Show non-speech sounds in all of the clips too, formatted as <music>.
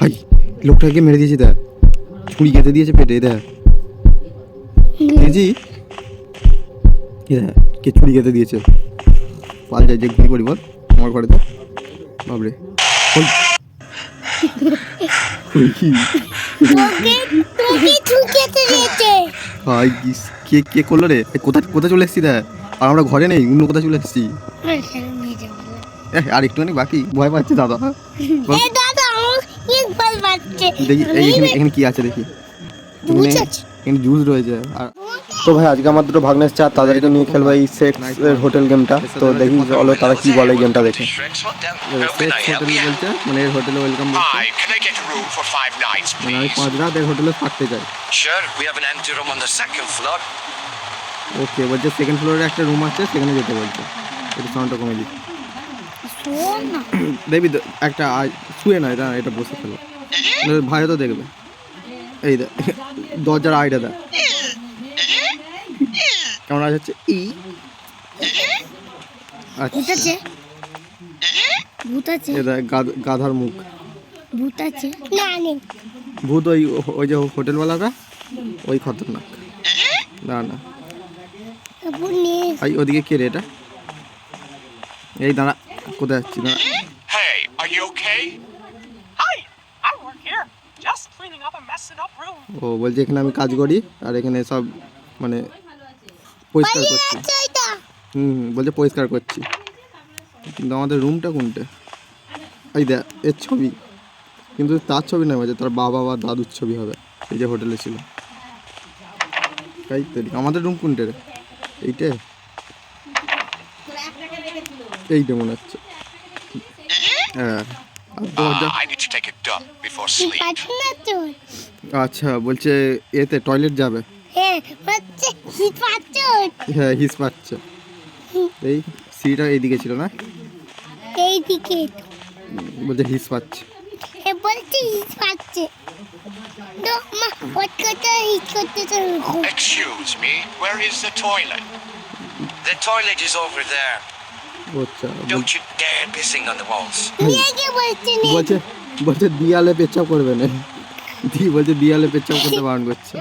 High লোকটাকে মেরে দিয়েছি দেখ। ছুরি কেটে দিয়েছে পেটে দেখ। দেখেছি কি কে ছুরি কেটে দিয়েছে। পাল যাই যে ঘুরি করি বল আমার ঘরে তো। বাবরে। ওই কি? কে কে করল রে? কোথায় কোথায় চলে এসেছি দেখ? আর আমরা ঘরে নেই অন্য কোথায় চলে এসেছি আর একটুখানি বাকি। ভয় পাচ্ছে দাদা বল। এই দাদা আমার এক দেখি এখানে এখানে কি আছে দেখি। এখানে জুস রয়েছে। আর তো ভাই আজকে আমার দুটো ভাগ্নে এসছে তাদেরকে নিয়ে খেলব এই সেক্স হোটেল গেমটা। তো দেখি চলো তারা কি বলে এই গেমটা দেখে। হোটেল? মানে এর হোটেলে ওয়েলকাম মানে আমি পাঁচ রাত এর হোটেলে থাকতে চাই. ওকে বলছে সেকেন্ড ফ্লোরে একটা রুম আছে সেখানে যেতে বলছে। একটু সাউন্ডটা কমে না। <coughs> দেখবি একটা আয়- শুয়ে না এটা এটা বসে খেলো ভাই তো দেখবে। এই দেখ দরজার আইটা দেখ। কেমন আওয়াজ হচ্ছে? ই। আচ্ছা। ভূত আছে গাধার মুখ। ভূত আছে না। নেই ভূত ওই ওই যে হোটেলওয়ালাটা? ওই খতরনাক। না না। ওদিকে কে রে এটা? এই দাঁড়া কোথায় যাচ্ছি দাঁড়া। ও বলছে এখানে আমি কাজ করি আর এখানে সব মানে পরিষ্কার করছি। হুম বলছে পরিষ্কার করছি। কিন্তু আমাদের রুমটা কোনটা? এই দেখ এর ছবি। কিন্তু তার ছবি নয় বলছে তার বাবা বা দাদুর ছবি হবে। এই যে হোটেলে ছিল। তাই তো আমাদের রুম কোনটা রে? এইটা? এইটা মনে হচ্ছে। হ্যাঁ? আর দরজা। Ah, I need to take a dump before না তো। আচ্ছা বলছে এতে টয়লেট যাবে। হ্যাঁ হচ্ছে শীত পাচ্ছ হ্যাঁ হিস পাচ্ছে। এই সিঁড়িটা এইদিকে ছিল না? এইদিকে। বলছে হিস পাচ্ছে। এ বলছি শীত পাচ্ছে। Excuse me, where is the toilet? The toilet is over there. আচ্ছা Don't you dare pissing on the walls. নিয়ে গিয়ে বলছি বলছে দিয়ালে পেচ্ছাপ করবে না। দি বলছে দিয়ালে পেচ্ছাপ করতে বারণ করছে।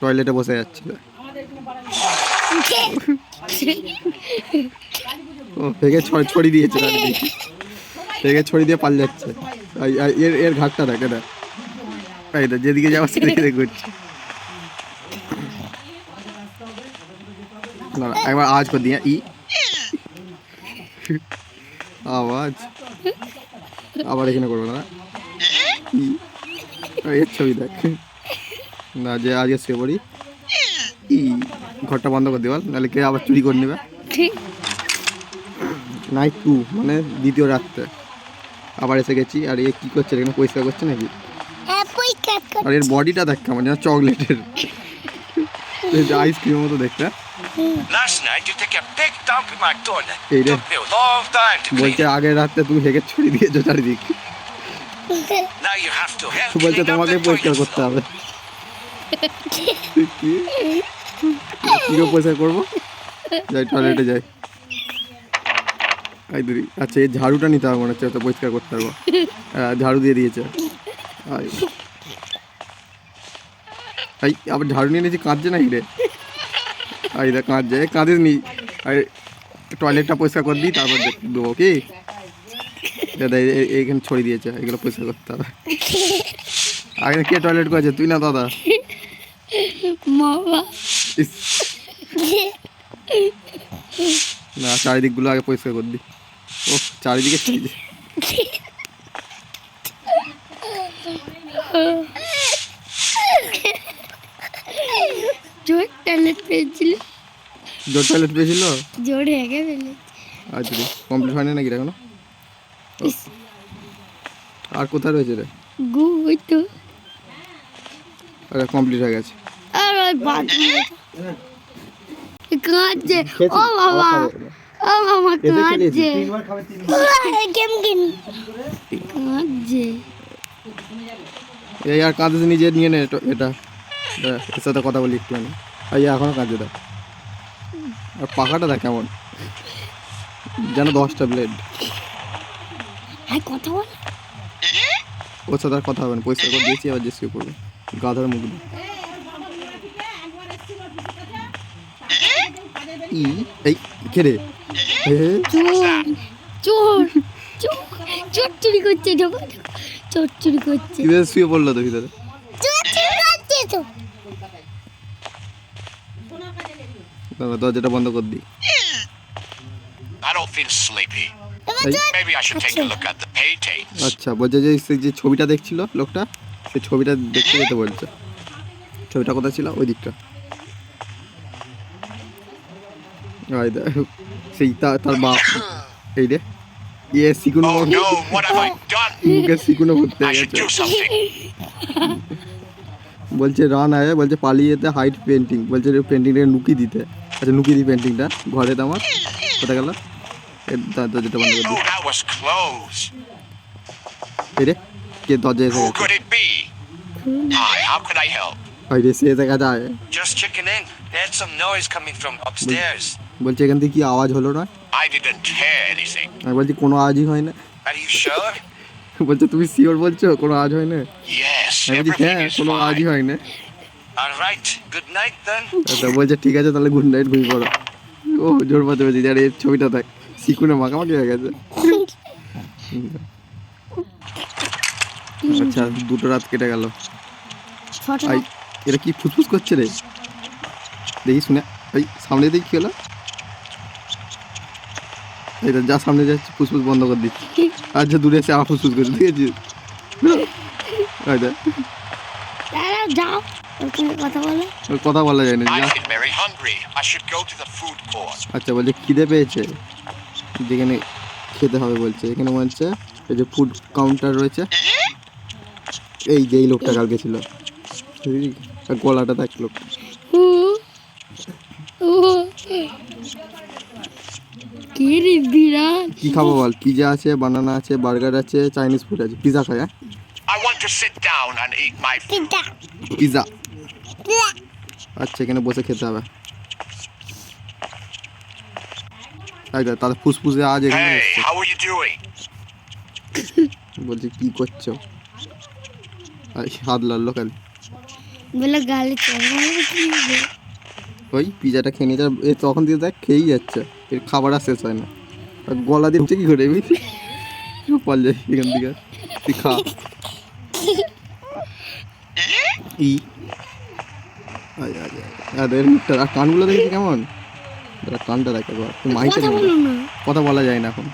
টয়লেটে বসে যাচ্ছিল। ও ফেকে ছড় ছড়ি দিয়েছে। ফেকে ছড়ি দিয়ে পাল যাচ্ছে। এই- এই- এর এর ঘাটটা দেখে না এই তো যেদিকে যাওয়া সেদিকে ঘুরছে না না, একবার আওয়াজ করে দিয়ে ই। আওয়াজ। আবার এখানে করব না। এর ছবি দেখ। না যে আজকে শুয়ে পড়ি। ই ঘরটা বন্ধ করে দিবাল নাহলে কে আবার চুরি করে নেবে? নাইট টু মানে দ্বিতীয় রাত্রে। আবার এসে গেছি আর এ কী করছে এখানে পরিষ্কার করছে নাকি? আর এর বডিটা দেখ কেমন যেন চকলেটের আইসক্রিমের <laughs> মতো দেখতে। Last night you took a big dump in my toilet. Hey, Took me a long time to clean. বলছে it. আগের রাত্রে তুমি হেগে ছড়ি দিয়েছ চারিদিক। Now you have to help বলছে clean তোমাকে পরিষ্কার করতে হবে। কি? কি করে পরিষ্কার করব? যাই টয়লেটে যাই। দিদি আচ্ছা এই ঝাড়ুটা নিতে হবে মনে হচ্ছে তো পরিষ্কার করতে পারব হ্যাঁ, ঝাড়ু দিয়ে দিয়েছে। আই আবার ঝাড়ু নিয়ে নিয়েছি কাঁদছে না রে? দেখ কাঁদছে কাঁদিস নি আর টয়লেটটা পরিষ্কার করে দিই তারপর দেবো কি? দাদা এই- এই- এইখানে ছড়িয়ে দিয়েছে এগুলো পরিষ্কার করতে হবে। আগে কে টয়লেট করেছে? তুই না দাদা? না চারিদিকগুলো আগে পরিষ্কার করে দিই। ও চারিদিকে ছড়িয়ে জোর টয়লেট পেয়েছিল। জোর টয়লেট পেয়েছিল? জোর হেগে ফেলে আচ্ছা কমপ্লিট হয়নি নাকি রে এখনও? আর কোথায় রয়েছে রে? গু ওই তো। আরে কমপ্লিট হয়ে গেছে। আর ওই কাঁদছে। ও বাবা। ও মামা কাঁদছে। Game game. কাঁদছে। এই আর কাঁদে নিজে নিয়ে নে এটা- এটা। এর সাথে কথা বলি একটু আমি এই এখনও কাঁদছে দেখ আর পাখাটা দেখ কেমন। যেন দশটা ব্লেড আর কথা বল। ওর সাথে আর কথা হবে না পরিষ্কার করে দিয়েছি আবার শুয়ে পড়বে গাধার মুখ ই এই কে রে? চোর চোর চোর করছে ঢোকো ঢোকো। চোর চুরি করছে। শুয়ে পড়ল তো ভিতরে? চোর চুরি করছে তো। দাঁড়া, দরজাটা বন্ধ করে দিই I don't feel sleepy. এবার এই, চোর Maybe I should take a look at the paintings. আচ্ছা বলছে যে সেই যে ছবিটা দেখছিল লোকটা সেই ছবিটা দেখতে যেতে বলছে। ছবিটা কোথায় ছিল? ওই দিকটা। সেই তার তার বাপ এই রে। ইয়ে সিকুনো Oh? মুখে সিকুনো গেছে। বলছে রান আয়। বলছে পালিয়ে যেতে হাইট পেন্টিং বলছে পেন্টিংটাকে নুকি দিতে। আচ্ছা লুকিয়ে দিই পেন্টিংটা ঘরে তো আমার কোথায় গেল? দরজা এসে গেছে? ভাই রে সে দেখা যায়। জাস্ট চেকিং ইন দ্যাটস বলছে এখান থেকে কি আওয়াজ হলো না আই ডিডন্ট হিয়ার এনিথিং আমি বলছি কোনো আওয়াজই হয় না। আর ইউ শিওর বলছো তুমি সিওর বলছো কোনো আজ হয় না? ইয়েস হ্যাঁ কোনো আওয়াজই হয় না। All right, good night then. আচ্ছা বলছে ঠিক আছে তাহলে গুড নাইট ঘুমিয়ে পড়ো। ও জোর পাতে বলছি যার এই ছবিটা দেখ সিকুনে মাখামাখি হয়ে গেছে। আচ্ছা দুটো রাত কেটে গেল। এটা কি ফুসফুস করছে রে? দেখি শুনে ওই সামনে দেখি কি হলো? এটা যা সামনে যাচ্ছে ফুসফুস বন্ধ করে দিচ্ছি। আচ্ছা দূরে এসে আবার ফুসফুস করে দাঁড়াও যাও। কথা বলো। ওর কথা বলা যায় না. আচ্ছা বলছে খিদে পেয়েছে? যেখানে খেতে হবে বলছে। এখানে বলছে এই যে ফুড কাউন্টার রয়েছে। এই যে এই লোকটা কালকে ছিল। গলাটা দেখ লোক। কে খাব বল? পিজা আছে বানানা আছে বার্গার আছে চাইনিজ ফুড আছে। পিজা খাই হ্যাঁ? I want to sit down and eat my food. আচ্ছা এখানে বসে খেতে হবে। তাহলে ফুসফুসে আজ এখানে? <laughs> বলছে কি করছ? হাত লাল খালি। বলে গালে? ওই পিজাটা খেয়ে নিয়েছে আর এ তখন দিয়ে দেখ খেয়েই যাচ্ছে। এর খাবার আর শেষ হয় না। আর গলা দিয়ে কি করে? বুঝলি পাল যায় এখান থেকে। তুই খা। <laughs> ই। এর মুখটা আর কানগুলো দেখেছি কেমন? দাঁড়া, কানটা দেখ একবার। তুই মাইকে কথা বলো যায় না এখন।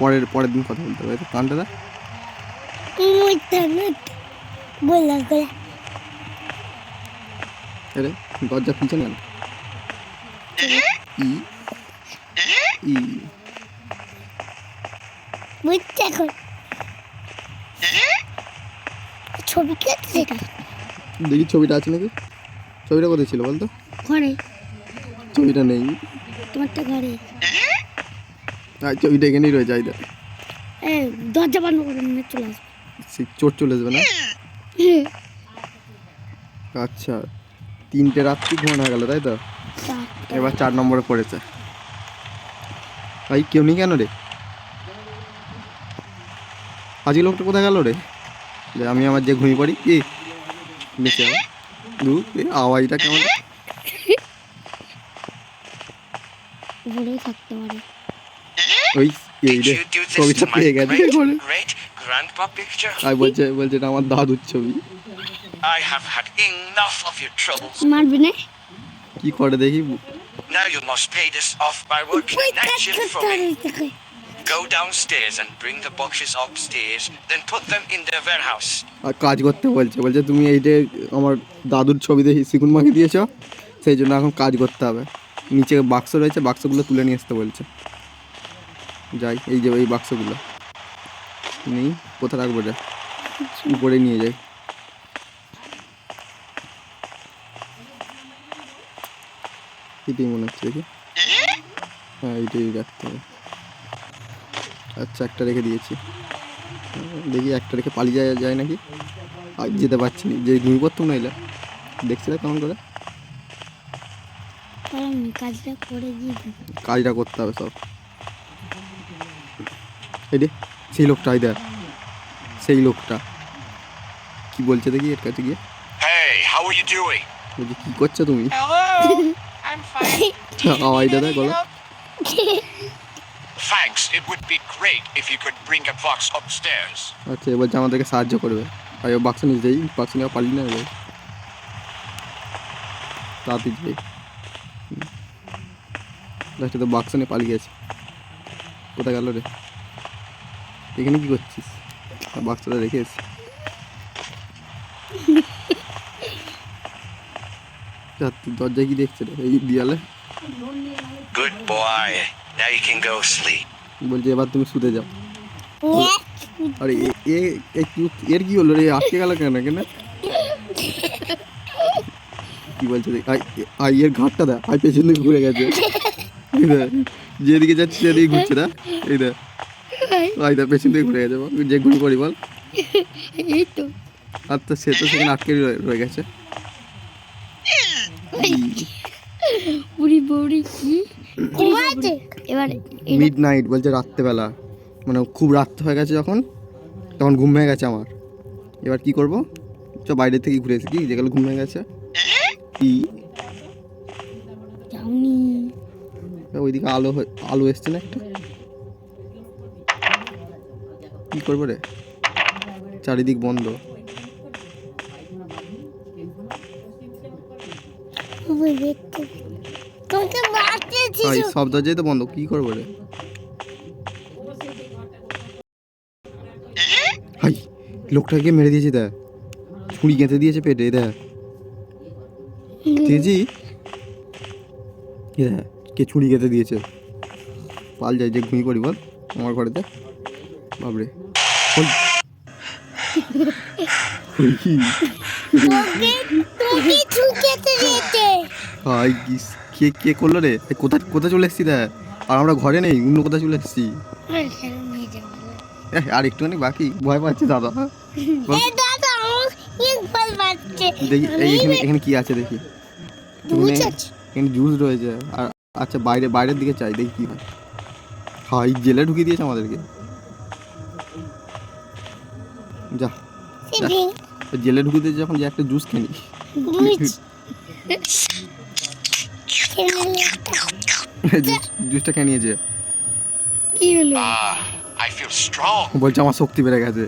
পরের পরের দিন কথা বলতে হবে। কানটা দেখ। আরে দরজা খুলছে না? ই ই। বুঝতে এখন। ছবি কেটে দেখি ছবিটা আছে নাকি? ছবিটা কোথায় ছিল বলতো? ঘরে। ছবিটা নেই। তোমারটা ঘরে। আর ছবিটা এখানেই রয়েছে আইদা এ দরজা বন্ধ করে নিয়ে চলে আসবে। সে চোট চলে আসবে না? আচ্ছা তিনটে রাত্রি ঘুমানো হয়ে গেল তাই তো? এবার চার নম্বরে পড়েছে। ভাই কেউ নেই কেন রে? আজকে লোকটা কোথায় গেল রে? যে আমি আমার যে ঘুমিয়ে পড়ি কি? বেঁচে আওয়াজটা কেমন উপরেও থাকতে পারে ওই এই রে পেয়ে গেছে picture? আর বলছে বলছে এটা আমার দাদুর ছবি I have had enough of your troubles. মারবে না কি করে দেখি Now you must pay this off by working night shift for me. Go downstairs and bring the boxes upstairs, then put them in the warehouse. আর কাজ করতে বলছে বলছে তুমি এইটা আমার দাদুর ছবি দেখি সিকুন মাখি দিয়েছ সেই জন্য এখন কাজ করতে হবে। নিচে বাক্স রয়েছে বাক্সগুলো তুলে নিয়ে আসতে বলছে। যাই এই যে এই বাক্সগুলো। নেই কোথায় রাখব এটা? উপরে নিয়ে যাই। এটাই মনে হচ্ছে দেখি? হ্যাঁ? এইটাই রাখতে হবে। আচ্ছা একটা রেখে দিয়েছি। দেখি একটা রেখে পালিয়ে যায় যায় নাকি? আর যেতে পারছি না। যে ঘুমিয়ে পড়তাম না এলে? দেখছিলে কেমন করে। কাজটা করে কাজটা করতে হবে সব। এই রে সেই লোকটা এই দেখ। সেই লোকটা। কি বলছে দেখি এর কাছে গিয়ে? বলছি কি করছ তুমি. <laughs> আওয়াজটা দেখ গলা <laughs> Thanks. It would be great if you could bring a box upstairs. আচ্ছা এবার যে আমাদেরকে সাহায্য করবে। আর ও বাক্স নিয়ে যাই। বাক্স নেওয়া পারলি না এবার তাড়াতাড়ি যাই লাস্টে তো বাক্স নিয়ে পালিয়ে গেছে। কোথায় গেল রে? এখানে কি করছিস? বাক্সটা রেখে এসছি। যা, দরজায় কি দেখছে রে? এই দেয়ালে। Good boy. Now you can go sleep. বলছে এবার তুমি শুতে যাও। আরে এ- এ এর কি হলো রে? আটকে গেল কেন? কেন? কি বলছে আই এর ঘাটটা দা আই পেছন দিকে ঘুরে গেছে। যেদিকে যাচ্ছে সেদিকে ঘুরছে না এই দেখ। আই দা পেছন দিকে ঘুরে গেছে যে ঘুরি করি বল। এই তো। আচ্ছা সে তো সেখানে আটকে রয়ে- রয়ে গেছে। বুড়ি বৌড়ি কি? ঘুমাচ্ছে? এবার মিড নাইট বলছে রাত্রেবেলা। মানে খুব রাত হয়ে গেছে যখন তখন ঘুম ভেঙে গেছে আমার। এবার কি করব? চ বাইরে থেকে ঘুরে এসে কি? যেগুলো ঘুম ভেঙে গেছে। কি? ওইদিকে আলো হয়ে- আলো এসছে না একটা। কি করব রে? চারিদিক বন্ধ। তোমাকে বাঁচিয়েছি ভাই সব দরজাই তো বন্ধ কি করব রে? হাই লোকটাকে মেরে দিয়েছে দেখ। ছুরি গেঁথে দিয়েছে পেটে দেখ। তেজি এ কে ছুরি গেঁথে দিয়েছে। পাল যাই যে ঘুমিয়ে পড়ি বল। আমার ঘরেতে বাবরে হাই কি কে কে করল রে? কোথায় কোথায় চলে এসছি দেখ? আর আমরা ঘরে নেই অন্য কোথায় চলে এসছি আর একটুখানি বাকি ভয় পাচ্ছি দাদা। দেখি এখানে এখানে কি আছে দেখি। এখানে- জুস রয়েছে। আর আচ্ছা বাইরে বাইরের দিকে চাই দেখি কি হয়। হাই জেলে ঢুকিয়ে দিয়েছে আমাদেরকে। যা জেলে ঢুকিয়ে দিয়েছে যখন যে একটা জুস খেলে <laughs> জুসটা খেয়ে নিয়েছে। কি হলো? I feel বলছে আমার শক্তি বেড়ে গেছে।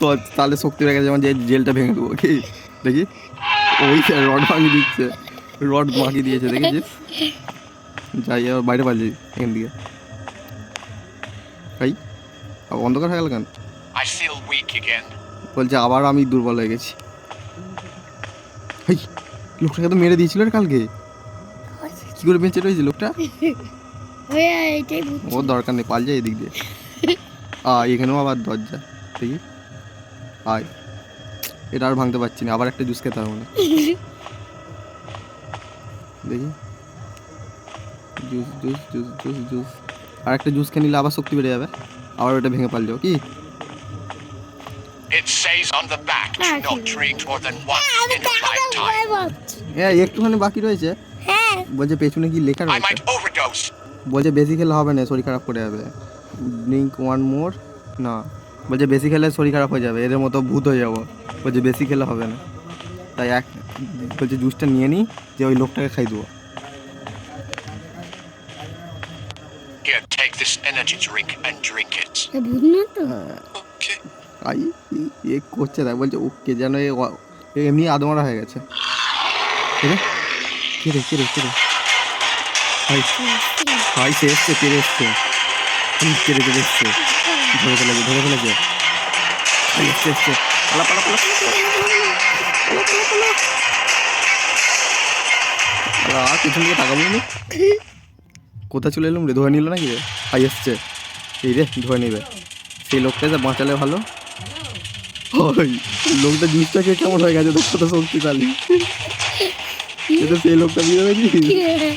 তো তাহলে শক্তি বেড়ে গেছে যেমন যে জেলটা ভেঙে দেবো কি? দেখি। ওই রড ভাঙিয়ে দিচ্ছে। রড মাখিয়ে দিয়েছে দেখেছিস যাই এবার বাইরে পারছি এখান থেকে। ভাই আবার অন্ধকার হয়ে গেল কেন? I feel weak again. বলছে আবার আমি দুর্বল হয়ে গেছি। হেই। লোকটাকে তো মেরে দিয়েছিল কালকে। কি করে বেঁচে রয়েছে লোকটা? ভূত ওর দরকার নেই পাল যায় এদিক দিয়ে। আ এখানেও আবার দরজা দেখি। আয়। এটা আর ভাঙতে পারছি না আবার একটা জুস খেতে হবে দেখি। Juice juice juice juice juice. আর একটা জুস খেয়ে নিলে আবার শক্তি বেড়ে যাবে। আবার ওটা ভেঙে পাল যাব কি? Says on the back to not drink more than once in a lifetime. হ্যাঁ একটুখানি বাকি রয়েছে। হ্যাঁ। বলছে পেছনে কি লেখা I রয়েছে? might overdose. বলছে বেশি খেলে হবে না শরীর খারাপ করে যাবে। ড্রিঙ্ক ওয়ান মোর না। বলছে বেশি খেলে শরীর খারাপ হয়ে যাবে এদের মতো ভূত হয়ে যাব। বলছে বেশি খেলে হবে না। তাই এক বলছে জুসটা নিয়ে নিই যে ওই লোকটাকে খাই দেবো। Here, take this energy drink and drink it. ভূত না তো? Okay. আই এ- করছে তাই বলছে ওকে যেন এ এমনি আদমারা হয়ে গেছে। কে রে? কে রে কে রে কে রে? ভাই ভাই সে এসছে কে রে এসছে? হুম, কে রে কে এসছে? ধরে ফেলেছে ধরে ফেলেছে। ভাই এসছে এসছে। পালা পালা পালা আর পিছন দিকে তাকাবো না? কোথায় চলে এলাম রে? ধরে নিল নাকি রে? ভাই এসছে। এই রে ধরে নিবে। সেই লোকটা যে বাঁচালে ভালো। ওই লোকটা জিনিসটা খেয়ে কেমন হয়ে গেছে? দেখো তো শক্তিশালী এটা সেই লোকটা বুঝতে পেরেছি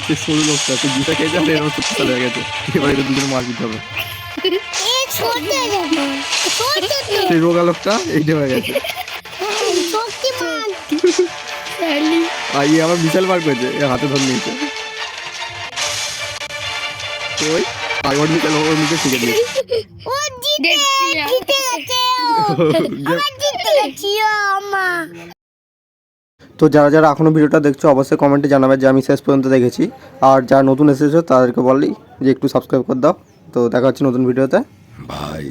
সে সরু লোকটা সে জিনিসটা খেয়েছে আর এরকম শক্তিশালী হয়ে গেছে। এবার এটা দুজনে মার দিতে হবে। যাব সেই রোগা লোকটা এইটা হয়ে গেছে। আর ইয়ে আবার বিশাল বার করেছে এ হাতে ধরে নিয়েছে। ওই ওর মুখে ওর মুখে শিখে দিয়ে <laughs> তো যারা যারা এখনও ভিডিওটা দেখছ অবশ্যই কমেন্টে জানাবে যে আমি শেষ পর্যন্ত দেখেছি। আর যারা নতুন এসেছ তাদেরকে বললি যে একটু সাবস্ক্রাইব করে দাও। তো দেখা হচ্ছে নতুন ভিডিওতে। ভাই